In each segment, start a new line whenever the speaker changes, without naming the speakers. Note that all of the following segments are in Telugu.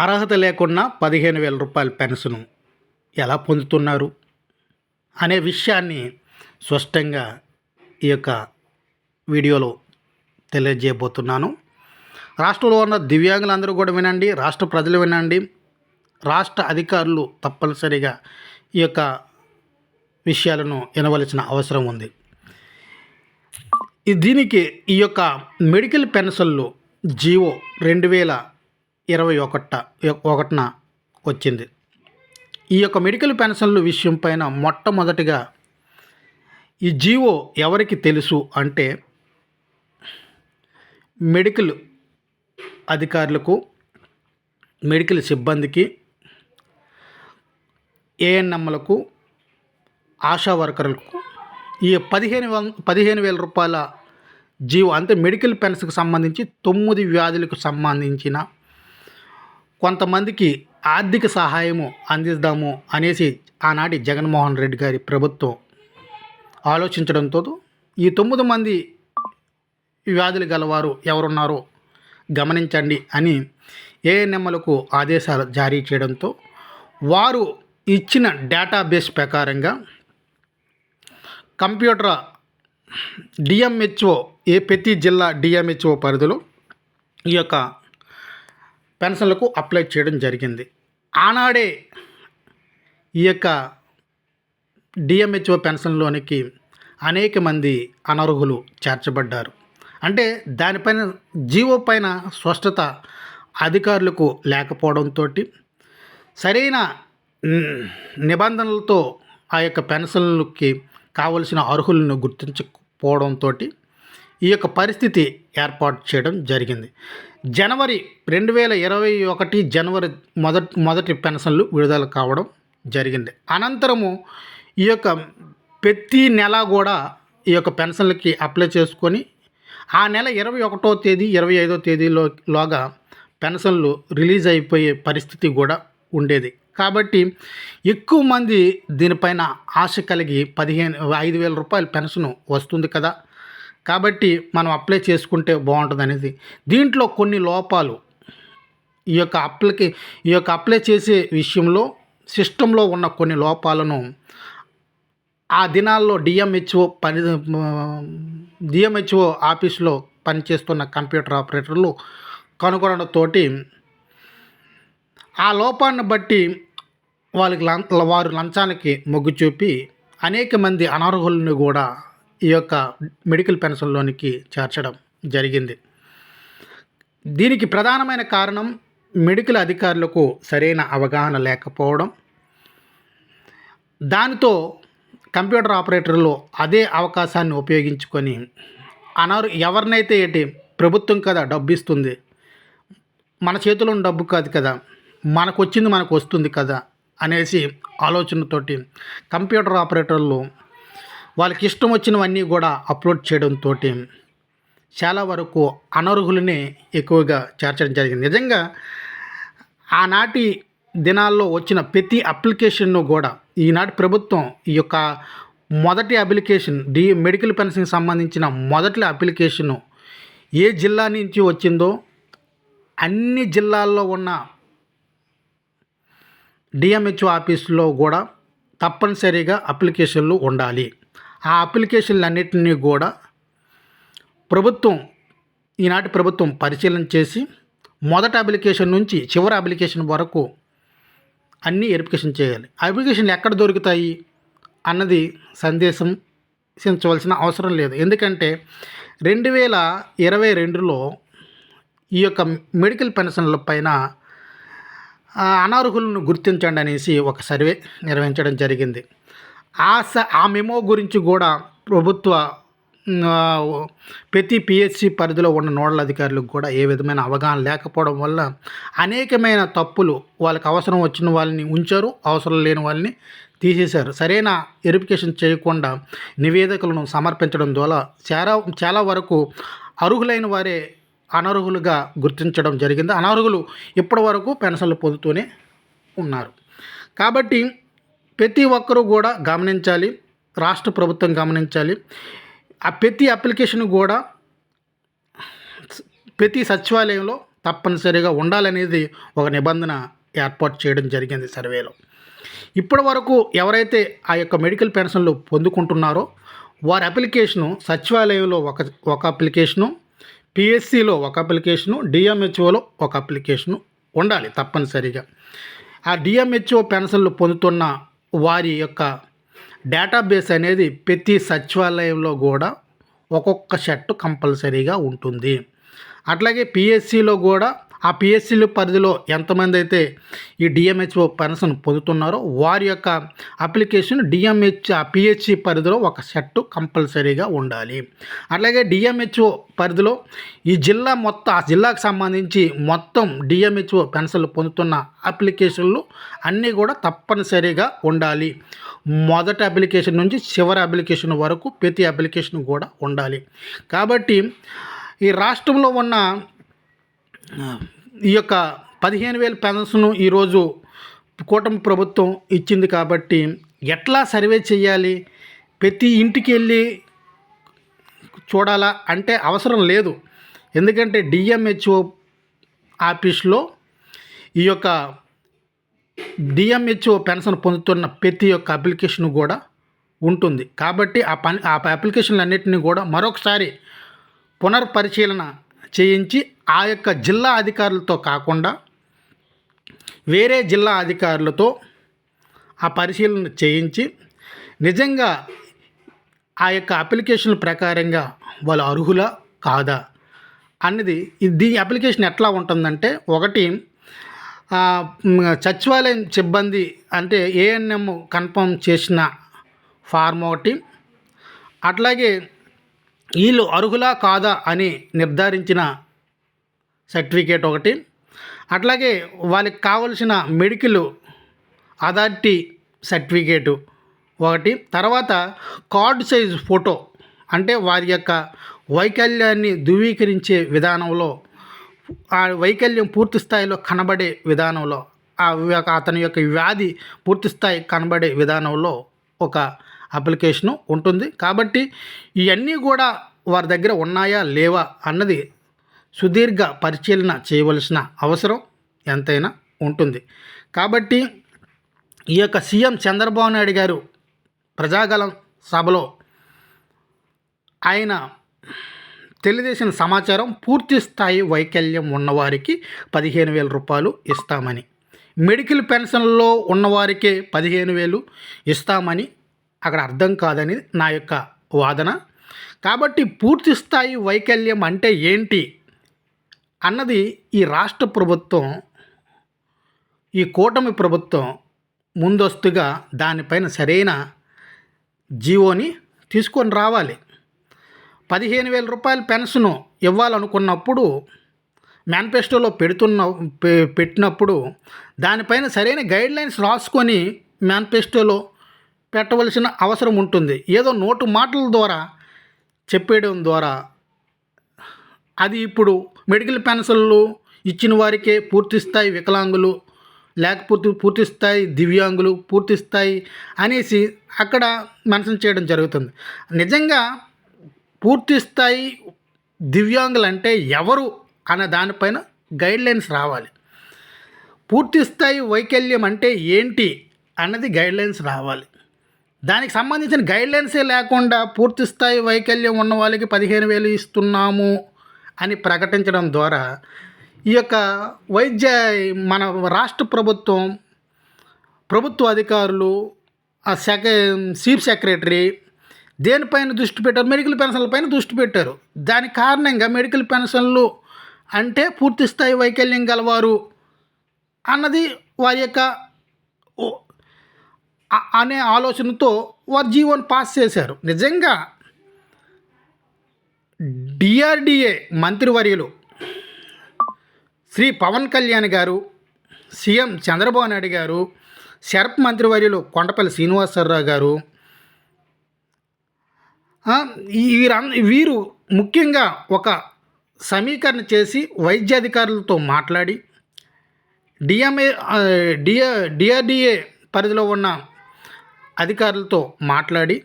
అర్హత లేకున్నా పదిహేను వేల రూపాయల పెన్షన్ ఎలా పొందుతున్నారు అనే విషయాన్ని స్పష్టంగా ఈ యొక్క వీడియోలో తెలియజేయబోతున్నాను. రాష్ట్రంలో ఉన్న దివ్యాంగులందరూ కూడా వినండి రాష్ట్ర ప్రజలు వినండి. రాష్ట్ర అధికారులు తప్పనిసరిగా ఈ యొక్క విషయాలను వినవలసిన అవసరం ఉంది. దీనికి ఈ యొక్క మెడికల్ పెన్షన్లు జీవో రెండు వేల ఇరవై ఒకట ఒకటిన వచ్చింది. ఈ యొక్క మెడికల్ పెన్షన్లు విషయం పైన మొట్టమొదటిగా ఈ జీవో ఎవరికి తెలుసు అంటే మెడికల్ అధికారులకు మెడికల్ సిబ్బందికి ఏఎన్ఎంలకు ఆశా వర్కర్లకు ఈ పదిహేను వం పదిహేను వేల రూపాయల జీవో అంటే మెడికల్ పెన్షన్కి సంబంధించి తొమ్మిది వ్యాధులకు సంబంధించిన కొంతమందికి ఆర్థిక సహాయము అందిద్దాము అనేసి ఆనాటి జగన్మోహన్ రెడ్డి గారి ప్రభుత్వం ఆలోచించడంతో ఈ తొమ్మిది మంది వ్యాధులు గలవారు ఎవరున్నారో గమనించండి అని ఏఎన్ఎంలకు ఆదేశాలు జారీ చేయడంతో వారు ఇచ్చిన డేటాబేస్ ప్రకారంగా కంప్యూటర్ డిఎంహెచ్ఓ ఏ ప్రతి జిల్లా డిఎంహెచ్ఓ పరిధిలో ఈ యొక్క పెన్షన్లకు అప్లై చేయడం జరిగింది. ఆనాడే ఈ యొక్క డిఎంహెచ్ఓ పెన్షన్లోనికి అనేక మంది అనర్హులు చేర్చబడ్డారు. అంటే దానిపైన జీవో పైన స్పష్టత అధికారులకు లేకపోవడంతో సరైన నిబంధనలతో ఆ యొక్క పెన్షన్లకి కావలసిన అర్హులను గుర్తించకపోవడంతో ఈ యొక్క పరిస్థితి ఏర్పాటు చేయడం జరిగింది. జనవరి రెండు వేల ఇరవై ఒకటి జనవరి మొదటి మొదటి పెన్షన్లు విడుదల కావడం జరిగింది. అనంతరము ఈ యొక్క ప్రతి నెల కూడా ఈ యొక్క పెన్షన్లకి అప్లై చేసుకొని ఆ నెల ఇరవై ఒకటో తేదీ ఇరవై ఐదో తేదీలో లోగా పెన్షన్లు రిలీజ్ అయిపోయే పరిస్థితి కూడా ఉండేది. కాబట్టి ఎక్కువ మంది దీనిపైన ఆశ కలిగి పదిహేను ఐదు వేల రూపాయల పెన్షన్ వస్తుంది కదా కాబట్టి మనం అప్లై చేసుకుంటే బాగుంటుంది అనేది దీంట్లో కొన్ని లోపాలు. ఈ యొక్క అప్లకి ఈ యొక్క అప్లై చేసే విషయంలో సిస్టంలో ఉన్న కొన్ని లోపాలను ఆ దినాల్లో డిఎంహెచ్ఓ పని డిఎంహెచ్ఓ ఆఫీస్లో పనిచేస్తున్న కంప్యూటర్ ఆపరేటర్లు కనుగొనడంతోటి ఆ లోపాన్ని బట్టి వాళ్ళకి లం వారు లంచానికి మొగ్గు చూపి అనేక మంది అనర్హులను కూడా ఈ యొక్క మెడికల్ పెన్షన్లోనికి చేర్చడం జరిగింది. దీనికి ప్రధానమైన కారణం మెడికల్ అధికారులకు సరైన అవగాహన లేకపోవడం. దానితో కంప్యూటర్ ఆపరేటర్లు అదే అవకాశాన్ని ఉపయోగించుకొని అనారు ఎవరినైతే ఏంటి ప్రభుత్వం కదా డబ్బు ఇస్తుంది మన చేతిలో ఉన్న డబ్బు కాదు కదా మనకు వచ్చింది మనకు వస్తుంది కదా అనేసి ఆలోచనతోటి కంప్యూటర్ ఆపరేటర్లు వాళ్ళకి ఇష్టం వచ్చినవన్నీ కూడా అప్లోడ్ చేయడంతో చాలా వరకు అనర్హులని ఎక్కువగా చేర్చడం జరిగింది. నిజంగా ఆనాటి దినాల్లో వచ్చిన ప్రతి అప్లికేషన్ను కూడా ఈనాటి ప్రభుత్వం ఈ యొక్క మొదటి అప్లికేషన్ డి మెడికల్ పెన్షన్కి సంబంధించిన మొదటి అప్లికేషను ఏ జిల్లా నుంచి వచ్చిందో అన్ని జిల్లాల్లో ఉన్న డిఎంహెచ్ఓ ఆఫీసులో కూడా తప్పనిసరిగా అప్లికేషన్లు ఉండాలి. ఆ అప్లికేషన్లన్నింటినీ కూడా ప్రభుత్వం ఈనాటి ప్రభుత్వం పరిశీలన చేసి మొదటి అప్లికేషన్ నుంచి చివరి అప్లికేషన్ వరకు అన్నీ వెరిఫికేషన్ చేయాలి. అప్లికేషన్లు ఎక్కడ దొరుకుతాయి అన్నది సందేశం చించవలసిన అవసరం లేదు. ఎందుకంటే రెండు వేల ఇరవై రెండులో ఈ యొక్క మెడికల్ పెన్షన్ల పైన అనార్హులను అనర్హులను గుర్తించండి అనేసి ఒక సర్వే నిర్వహించడం జరిగింది. ఆ స ఆ మెమో గురించి కూడా ప్రభుత్వ ప్రతి పిహెచ్సి పరిధిలో ఉన్న నోడల్ అధికారులకు కూడా ఏ విధమైన అవగాహన లేకపోవడం వల్ల అనేకమైన తప్పులు వాళ్ళకి అవసరం వచ్చిన వాళ్ళని ఉంచారు అవసరం లేని వాళ్ళని తీసేశారు. సరైన వెరిఫికేషన్ చేయకుండా నివేదికలను సమర్పించడం ద్వారా చాలా చాలా వరకు అర్హులైన వారే అనర్హులుగా గుర్తించడం జరిగింది. అనర్హులు ఇప్పటి వరకు పెన్షన్లు పొందుతూనే ఉన్నారు. కాబట్టి ప్రతి ఒక్కరూ కూడా గమనించాలి రాష్ట్ర ప్రభుత్వం గమనించాలి. ఆ ప్రతి అప్లికేషన్ కూడా ప్రతి సచివాలయంలో తప్పనిసరిగా ఉండాలనేది ఒక నిబంధన ఏర్పాటు చేయడం జరిగింది సర్వేలో. ఇప్పటి వరకు ఎవరైతే ఆ యొక్క మెడికల్ పెన్షన్లు పొందుకుంటున్నారో వారి అప్లికేషను సచివాలయంలో ఒక ఒక అప్లికేషను పిఎస్సిలో ఒక అప్లికేషను డిఎంహెచ్ఓలో ఒక అప్లికేషను ఉండాలి తప్పనిసరిగా. ఆ డిఎంహెచ్ఓ పెన్షన్లు పొందుతున్న వారి యొక్క డేటాబేస్ అనేది ప్రతి సచివాలయంలో కూడా ఒక్కొక్క షర్టు కంపల్సరీగా ఉంటుంది. అట్లాగే పిఎస్సిలో కూడా ఆ పిఎస్సీల పరిధిలో ఎంతమంది అయితే ఈ డిఎంహెచ్ఓ పెన్షన్ పొందుతున్నారో వారి యొక్క అప్లికేషన్ డిఎంహెచ్ ఆ పిహెచ్సి పరిధిలో ఒక సెట్ కంపల్సరీగా ఉండాలి. అట్లాగే డిఎంహెచ్ఓ పరిధిలో ఈ జిల్లా మొత్తం ఆ జిల్లాకు సంబంధించి మొత్తం డిఎంహెచ్ఓ పెన్షన్లు పొందుతున్న అప్లికేషన్లు అన్నీ కూడా తప్పనిసరిగా ఉండాలి. మొదటి అప్లికేషన్ నుంచి చివరి అప్లికేషన్ వరకు ప్రతి అప్లికేషన్ కూడా ఉండాలి. కాబట్టి ఈ రాష్ట్రంలో ఉన్న ఈ యొక్క పదిహేను వేల పెన్షన్ ఈరోజు కూటమి ప్రభుత్వం ఇచ్చింది కాబట్టి ఎట్లా సర్వే చేయాలి? ప్రతి ఇంటికి వెళ్ళి చూడాలా? అంటే అవసరం లేదు. ఎందుకంటే డిఎంహెచ్ఓ ఆఫీస్లో ఈ యొక్క డిఎంహెచ్ఓ పెన్షన్ పొందుతున్న ప్రతి ఒక్క అప్లికేషన్ కూడా ఉంటుంది. కాబట్టి ఆ పని ఆ అప్లికేషన్లు అన్నింటినీ కూడా మరొకసారి పునర్పరిశీలన చేయించి ఆ యొక్క జిల్లా అధికారులతో కాకుండా వేరే జిల్లా అధికారులతో ఆ పరిశీలన చేయించి నిజంగా ఆ యొక్క అప్లికేషన్ ప్రకారంగా వాళ్ళు అర్హులా కాదా అన్నది దీని అప్లికేషన్ ఎట్లా ఉంటుందంటే ఒకటి సచివాలయం సిబ్బంది అంటే ఏఎన్ఎం కన్ఫర్మ్ చేసిన ఫార్మ్ ఒకటి అట్లాగే వీళ్ళు అర్హులా కాదా అని నిర్ధారించిన సర్టిఫికేట్ ఒకటి. అట్లాగే వాళ్ళకి కావలసిన మెడికల్ అథారిటీ సర్టిఫికేటు ఒకటి. తర్వాత కార్డు సైజ్ ఫోటో అంటే వారి యొక్క వైకల్యాన్ని ధృవీకరించే విధానంలో ఆ వైకల్యం పూర్తి స్థాయిలో కనబడే విధానంలో ఆ యొక్క అతని యొక్క వ్యాధి పూర్తి స్థాయి కనబడే విధానంలో ఒక అప్లికేషను ఉంటుంది. కాబట్టి ఇవన్నీ కూడా వారి దగ్గర ఉన్నాయా లేవా అన్నది సుదీర్ఘ పరిశీలన చేయవలసిన అవసరం ఎంతైనా ఉంటుంది. కాబట్టి ఈ యొక్క సీఎం చంద్రబాబు నాయుడు గారు ప్రజాగలం సభలో ఆయన తెలియజేసిన సమాచారం పూర్తి స్థాయి వైకల్యం ఉన్నవారికి పదిహేను వేల రూపాయలు ఇస్తామని మెడికల్ పెన్షన్లో ఉన్నవారికే పదిహేను వేలు ఇస్తామని అక్కడ అర్థం కాదని నా యొక్క వాదన. కాబట్టి పూర్తి స్థాయి వైకల్యం అంటే ఏంటి అన్నది ఈ రాష్ట్ర ప్రభుత్వం ఈ కూటమి ప్రభుత్వం ముందస్తుగా దానిపైన సరైన జీవోని తీసుకొని రావాలి. పదిహేను వేల రూపాయల పెన్షన్ ఇవ్వాలనుకున్నప్పుడు మేనిఫెస్టోలో పెడుతున్న పె- పెట్టినప్పుడు దానిపైన సరైన గైడ్ లైన్స్ రాసుకొని మేనిఫెస్టోలో పెట్టవలసిన అవసరం ఉంటుంది. ఏదో నోటు మాటల ద్వారా చెప్పేయడం ద్వారా. అది ఇప్పుడు మెడికల్ పెన్షన్లు ఇచ్చిన వారికే పూర్తి స్థాయి వికలాంగులు లేకపోతే పూర్తి స్థాయి దివ్యాంగులు పూర్తి స్థాయి అనేసి అక్కడ మెన్షన్ చేయడం జరుగుతుంది. నిజంగా పూర్తి స్థాయి దివ్యాంగులు అంటే ఎవరు అనే దానిపైన గైడ్లైన్స్ రావాలి. పూర్తి స్థాయి వైకల్యం అంటే ఏంటి అన్నది గైడ్లైన్స్ రావాలి. దానికి సంబంధించిన గైడ్లైన్సే లేకుండా పూర్తి స్థాయి వైకల్యం ఉన్న వాళ్ళకి పదిహేను వేలు ఇస్తున్నాము అని ప్రకటించడం ద్వారా ఈ యొక్క వైద్య మన రాష్ట్ర ప్రభుత్వం ప్రభుత్వ అధికారులు ఆ సెక చీఫ్ సెక్రటరీ దేనిపైన దృష్టి పెట్టారు? మెడికల్ పెన్షన్ల పైన దృష్టి పెట్టారు. దాని కారణంగా మెడికల్ పెన్షన్లు అంటే పూర్తి స్థాయి వైకల్యం గలవారు అన్నది వారి యొక్క అనే ఆలోచనతో వారు జీవోని పాస్ చేశారు. నిజంగా డిఆర్డిఏ మంత్రివర్యులు శ్రీ పవన్ కళ్యాణ్ గారు సీఎం చంద్రబాబు నాయుడు గారు శరప్ మంత్రివర్యులు కొండపల్లి శ్రీనివాసరావు గారు ఆ, వీరు ముఖ్యంగా ఒక సమీకరణ చేసి వైద్యాధికారులతో మాట్లాడి డిఎంఏ డిఆర్డిఏ పరిధిలో ఉన్న అధికారులతో మాట్లాడి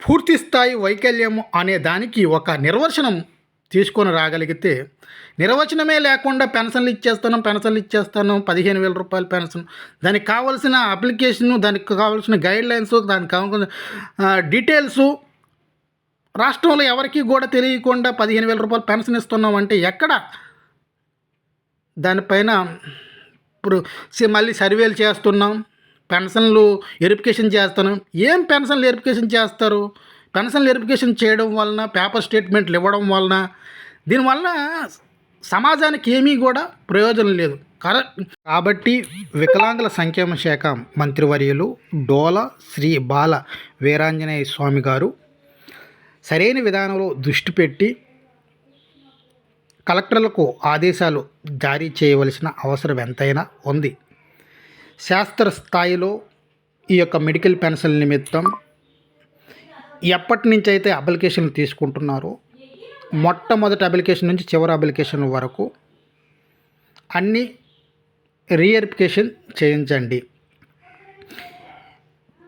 పూర్తి స్థాయి వైకల్యం అనే దానికి ఒక నిర్వచనం తీసుకొని రాగలిగితే నిర్వచనమే లేకుండా పెన్షన్లు ఇచ్చేస్తాను పెన్షన్లు ఇచ్చేస్తాను పదిహేను వేల రూపాయల పెన్షన్. దానికి కావాల్సిన అప్లికేషన్ దానికి కావాల్సిన గైడ్ లైన్స్ దానికి కావాల్సిన డీటెయిల్స్ రాష్ట్రంలో ఎవరికీ కూడా తెలియకుండా పదిహేను వేల రూపాయలు పెన్షన్ ఇస్తున్నాం అంటే ఎక్కడ? దానిపైన ఇప్పుడు మళ్ళీ సర్వేలు చేస్తున్నాం. పెన్షన్లు వెరిఫికేషన్ చేస్తాను. ఏం పెన్షన్లు వెరిఫికేషన్ చేస్తారు? పెన్షన్లు వెరిఫికేషన్ చేయడం వలన పేపర్ స్టేట్మెంట్లు ఇవ్వడం వలన దీనివల్ల సమాజానికి ఏమీ కూడా ప్రయోజనం లేదు. కరెక్ట్ కాబట్టి వికలాంగుల సంక్షేమ శాఖ మంత్రివర్యులు డోల శ్రీ బాల వీరాంజనేయ స్వామి గారు సరైన విధానంలో దృష్టి పెట్టి కలెక్టర్లకు ఆదేశాలు జారీ చేయవలసిన అవసరం ఎంతైనా ఉంది. శాస్త్ర స్థాయిలో ఈ యొక్క మెడికల్ పెన్షన్ నిమిత్తం ఎప్పటి నుంచి అయితే అప్లికేషన్లు తీసుకుంటున్నారో మొట్టమొదటి అప్లికేషన్ నుంచి చివరి అప్లికేషన్ వరకు అన్నీ రీఎరిఫికేషన్ చేయించండి.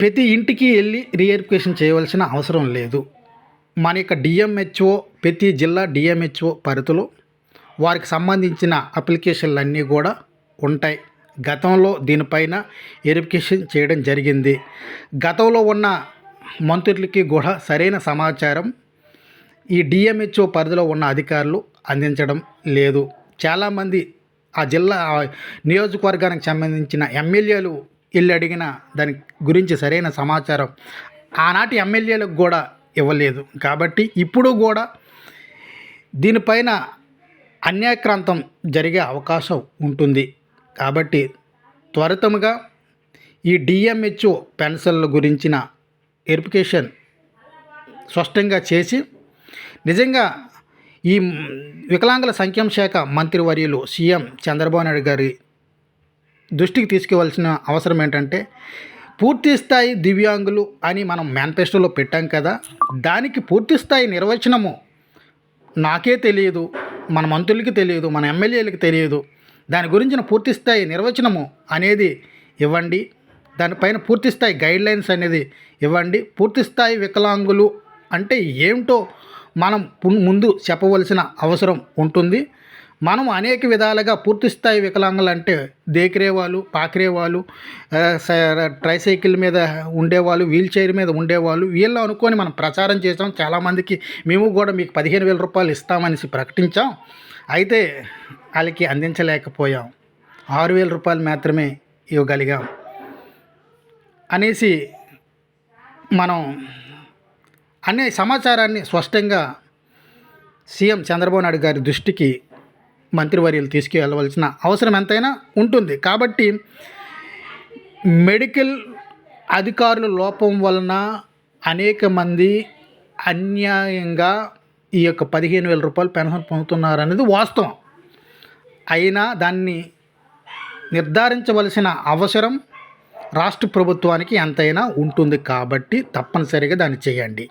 ప్రతి ఇంటికి వెళ్ళి రీఎరిఫికేషన్ చేయవలసిన అవసరం లేదు. మన యొక్క డిఎంహెచ్ఓ ప్రతి జిల్లా డిఎంహెచ్ఓ పరిధిలో వారికి సంబంధించిన అప్లికేషన్లు అన్నీ కూడా ఉంటాయి. గతంలో దీనిపైన వెరిఫికేషన్ చేయడం జరిగింది. గతంలో ఉన్న మంత్రులకి కూడా సరైన సమాచారం ఈ డిఎంహెచ్ఓ పరిధిలో ఉన్న అధికారులు అందించడం లేదు. చాలామంది ఆ జిల్లా నియోజకవర్గానికి సంబంధించిన ఎమ్మెల్యేలు వెళ్ళి అడిగిన దాని గురించి సరైన సమాచారం ఆనాటి ఎమ్మెల్యేలకు కూడా ఇవ్వలేదు. కాబట్టి ఇప్పుడు కూడా దీనిపైన అన్యాక్రాంతం జరిగే అవకాశం ఉంటుంది. కాబట్టి త్వరితముగా ఈ డిఎంహెచ్ఓ పెన్షన్ల గురించిన వెరిఫికేషన్ స్పష్టంగా చేసి నిజంగా ఈ వికలాంగుల సంక్షేమ శాఖ మంత్రివర్యులు సీఎం చంద్రబాబు నాయుడు గారి దృష్టికి తీసుకువలసిన అవసరం ఏంటంటే పూర్తి స్థాయి దివ్యాంగులు అని మనం మేనిఫెస్టోలో పెట్టాం కదా దానికి పూర్తి స్థాయి నిర్వచనము నాకే తెలియదు మన మంత్రులకి తెలియదు మన ఎమ్మెల్యేలకు తెలియదు. దాని గురించిన పూర్తిస్థాయి నిర్వచనము అనేది ఇవ్వండి. దానిపైన పూర్తిస్థాయి గైడ్లైన్స్ గైడ్ లైన్స్ అనేది ఇవ్వండి. పూర్తిస్థాయి వికలాంగులు అంటే ఏమిటో మనం ముందు చెప్పవలసిన అవసరం ఉంటుంది. మనం అనేక విధాలుగా పూర్తిస్థాయి వికలాంగులు అంటే దేకిరేవాళ్ళు పాకిరేవాళ్ళు ట్రైసైకిల్ మీద ఉండేవాళ్ళు వీల్ చైర్ మీద ఉండేవాళ్ళు వీళ్ళు అనుకొని మనం ప్రచారం చేసాం చాలామందికి మేము కూడా మీకు పదిహేను వేల రూపాయలు ఇస్తామనేసి ప్రకటించాం. అయితే వాళ్ళకి అందించలేకపోయాం. ఆరు వేల రూపాయలు మాత్రమే ఇవ్వగలిగాం. అనేసి మనం అనే సమాచారాన్ని స్పష్టంగా సీఎం చంద్రబాబు నాయుడు గారి దృష్టికి మంత్రివర్యులు తీసుకువెళ్ళవలసిన అవసరం ఎంతైనా ఉంటుంది. కాబట్టి మెడికల్ అధికారుల లోపం వలన అనేక మంది అన్యాయంగా ఈ యొక్క పదిహేను వేల రూపాయలు పెన్షన్ పొందుతున్నారనేది వాస్తవం. అయినా దాన్ని నిర్ధారించవలసిన అవసరం రాష్ట్ర ప్రభుత్వానికి ఎంతైనా ఉంటుంది కాబట్టి తప్పనిసరిగా దాన్ని చేయండి.